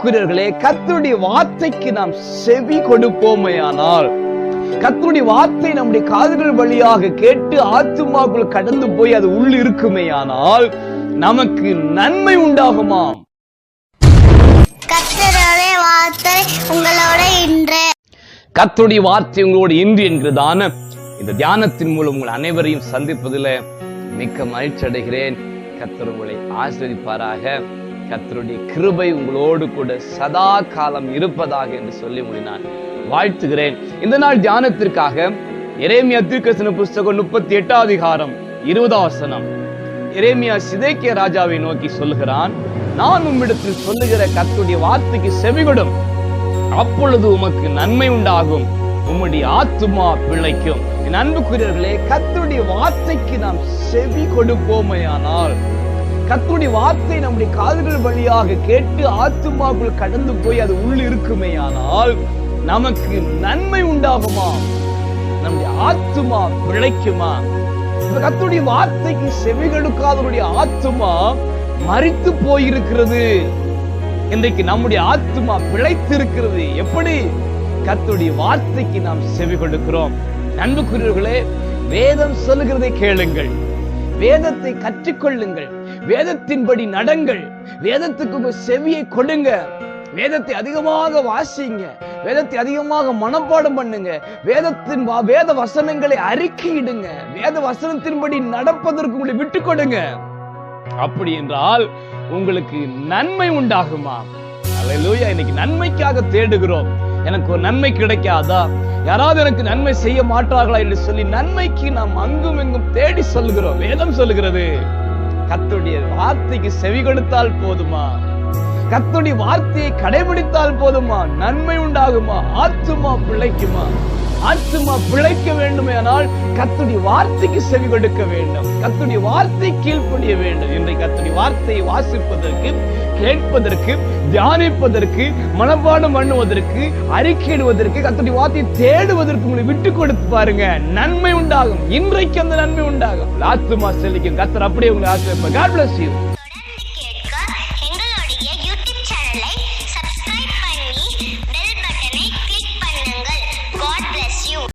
அன்புக்குரியவர்களே கர்த்தருடைய வார்த்தைக்கு நாம் செவி கொடுப்போமையானால் கர்த்தருடைய வார்த்தை நம்முடைய காதுகள் வழியாக கேட்டு ஆத்துமாக்குள் கடந்து போய் அது உள் இருக்குமேயானால் நமக்கு நன்மை உண்டாகுமாம். வார்த்தை உங்களோட இன்று. கர்த்தருடைய வார்த்தை உங்களோடு இன்று என்கிறதான இந்த தியானத்தின் மூலம் உங்கள் அனைவரையும் சந்திப்பதில் மிக்க மகிழ்ச்சி அடைகிறேன் கர்த்தர் உங்களை ஆசிரியப்பாராக கத்தருடைய கிருபை உங்களோடு கூட சதா காலம் இருப்பதாக என்று சொல்லி முடினான் வாழ்த்துகிறேன். இந்த நாள் தியானத்திற்காக எரேமியா திருக்கசன புஸ்தகம் முப்பத்தி எட்டாம் அதிகாரம் இருபதாசனம் வசனம். எரேமியா ராஜாவை நோக்கி சொல்லுகிறான் நான் உம்மிடத்தில் சொல்லுகிற கத்துடைய வார்த்தைக்கு செவிகொடும். அப்பொழுது உமக்கு நன்மை உண்டாகும். உம்முடைய ஆத்துமா பிழைக்கும் என் அன்புக்குரியவர்களே கத்துடைய வார்த்தைக்கு நாம் செவி கொடுப்போமையானால் கத்துடைய வார்த்தை நம்முடைய காதுகள் வழியாக கேட்டு ஆத்துமாக்குள் கடந்து போய் அது உள் இருக்குமேயானால் நமக்கு நன்மை உண்டாகுமா? நம்முடைய ஆத்துமா பிழைக்குமா கத்துடைய வார்த்தைக்கு செவிகளுக்காதவருடைய ஆத்துமா மறித்து போயிருக்கிறது. இன்றைக்கு நம்முடைய ஆத்துமா பிழைத்திருக்கிறது. எப்படி? கத்துடைய வார்த்தைக்கு நாம் செவி கொடுக்கிறோம். அன்புக்குரியவர்களே வேதம் சொல்லுகிறதை கேளுங்கள். வேதத்தை கற்றுக்கொள்ளுங்கள். வேதத்தின்படி நடங்கள். வேதத்துக்கு செவியை கொடுங்க. வேதத்தை அதிகமாக வாசிங்க. வேதத்தை அதிகமாக மனப்பாடம் பண்ணுங்க. வேதத்தின் வேத வசனங்களை அறிக்கையிடுங்க. வேத வசனத்தின்படி நடப்பதற்கு உங்களை விட்டு கொடுங்க. அப்படி என்றால் உங்களுக்கு நன்மை உண்டாகுமா? இன்னைக்கு நன்மைக்காக தேடுகிறோம். எனக்கு ஒரு நன்மை கிடைக்காதா? யாராவது எனக்கு நன்மை செய்ய மாட்டார்களா என்று சொல்லி நன்மைக்கு நாம் அங்கும் இங்கும் தேடி சொல்கிறோம் வேதம் சொல்லுகிறது. கத்துடைய வார்த்தைக்கு செவி கொடுத்தால் போதுமா? கத்துடைய வார்த்தையை கடைபிடித்தால் போதுமா? நன்மை உண்டாகுமா? ஆத்துமா பிழைக்குமா? ஆத்துமா பிழைக்க வேண்டுமேனால் கத்துடைய வார்த்தைக்கு செவி கொடுக்க வேண்டும். கத்துடைய வார்த்தை கீழ்ப்படிய வேண்டும். இன்றைக்கு கத்துடைய வார்த்தையை வாசிப்பதற்கு கேட்பதற்கு தியானிப்பதற்கு மனப்பாடம் பண்ணுவதற்கு அறிக்கையிடுவதற்கு கத்துடைய வார்த்தையை தேடுவதற்கு உங்களை விட்டு கொடுத்து பாருங்க. நன்மை உண்டாகும். இன்றைக்கு அந்த நன்மை உண்டாகும். ஆத்துமா செல்லிக்கும் கத்தர் அப்படியே உங்களை ஆசிரியப்பார் காட் பிளஸ் யூ